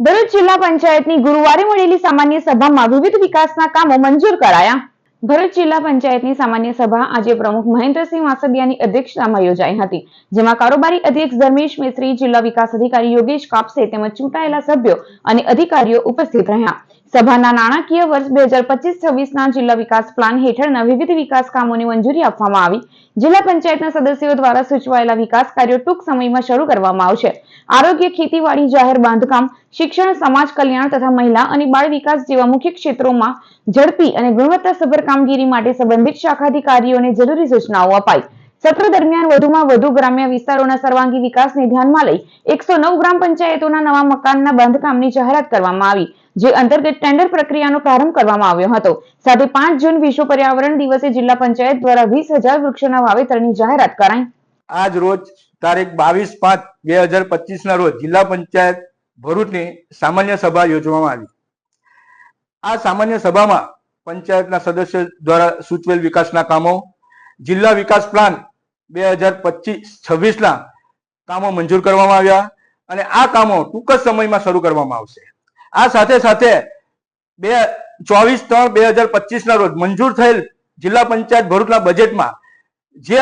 ભરૂચ જિલ્લા પંચાયતની ગુરુવારે મળેલી સામાન્ય સભામાં વિવિધ વિકાસના કામો મંજૂર કરાયા. ભરૂચ જિલ્લા પંચાયતની સામાન્ય સભા આજે પ્રમુખ મહેન્દ્રસિંહ વાસદિયાની અધ્યક્ષતામાં યોજાઈ હતી, જેમાં કારોબારી અધ્યક્ષ ધર્મેશ મિસ્ત્રી, જિલ્લા વિકાસ અધિકારી યોગેશ કાપસે તેમજ ચૂંટાયેલા સભ્યો અને અધિકારીઓ ઉપસ્થિત રહ્યા. સભાના નાણાકીય વર્ષ બે હજાર પચીસ છવ્વીસના જિલ્લા વિકાસ પ્લાન હેઠળના વિવિધ વિકાસ કામોની મંજૂરી આપવામાં આવી. જિલ્લા પંચાયતના સદસ્યો દ્વારા સૂચવાયેલા વિકાસ કાર્યો ટૂંક સમયમાં શરૂ કરવામાં આવશે. આરોગ્ય, ખેતીવાડી, જાહેર બાંધકામ, શિક્ષણ, સમાજ કલ્યાણ તથા મહિલા અને બાળ વિકાસ જેવા મુખ્ય ક્ષેત્રોમાં ઝડપી અને ગુણવત્તાસભર કામગીરી માટે સંબંધિત શાખાધિકારીઓને જરૂરી સૂચનાઓ અપાઈ. સત્ર દરમિયાન વધુમાં વધુ ગ્રામ્ય વિસ્તારોના સર્વાંગી વિકાસને ધ્યાનમાં લઈ એકસો ગ્રામ પંચાયતોના નવા મકાનના બાંધકામની જાહેરાત કરવામાં આવી, જે અંતર્ગત ટેન્ડર પ્રક્રિયાનો પ્રારંભ કરવામાં આવ્યો હતો. સાથે પાંચ જૂન વિશ્વ પર્યાવરણ દિવસે જિલ્લા પંચાયત દ્વારા વીસ હજાર વૃક્ષોના વાવેતરની જાહેરાત કરાઈ. આજ રોજ તારીખ બાવીસ પાંચ બે હજાર રોજ જિલ્લા પંચાયત ભરૂચની સામાન્ય સભા યોજવામાં આવી. આ સામાન્ય સભામાં પંચાયતના સદસ્ય દ્વારા સૂચવેલ વિકાસના કામો, જિલ્લા વિકાસ પ્લાન બે હજાર પચીસ છવ્વીસના કામો મંજૂર કરવામાં આવ્યા અને આ કામો ટૂંક જ સમયમાં શરૂ કરવામાં આવશે. આ સાથે સાથે બે ચોવીસ ત્રણ બે હજાર પચીસ ના રોજ મંજૂર થયેલ જિલ્લા પંચાયત ભરૂચના બજેટમાં જે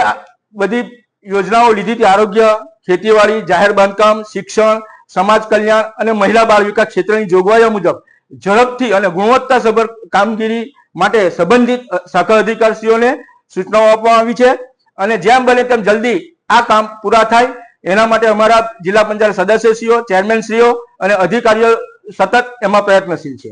બધી યોજનાઓ લીધી હતી, આરોગ્ય, ખેતીવાડી, જાહેર બાંધકામ, શિક્ષણ, સમાજ કલ્યાણ અને મહિલા બાળ વિકાસ ક્ષેત્રની જોગવાઈઓ મુજબ ઝડપથી અને ગુણવત્તાસભર કામગીરી માટે સંબંધિત શાખા અધિકારીઓને સૂચનાઓ આપવામાં આવી છે. અને જેમ બને તેમ જલ્દી આ કામ પૂરા થાય. એના માટે અમારા જિલ્લા પંચાયત સદસ્યશ્રીઓ, ચેરમેનશ્રીઓ અને અધિકારીઓ સતત એમાં પ્રયત્નશીલ છે.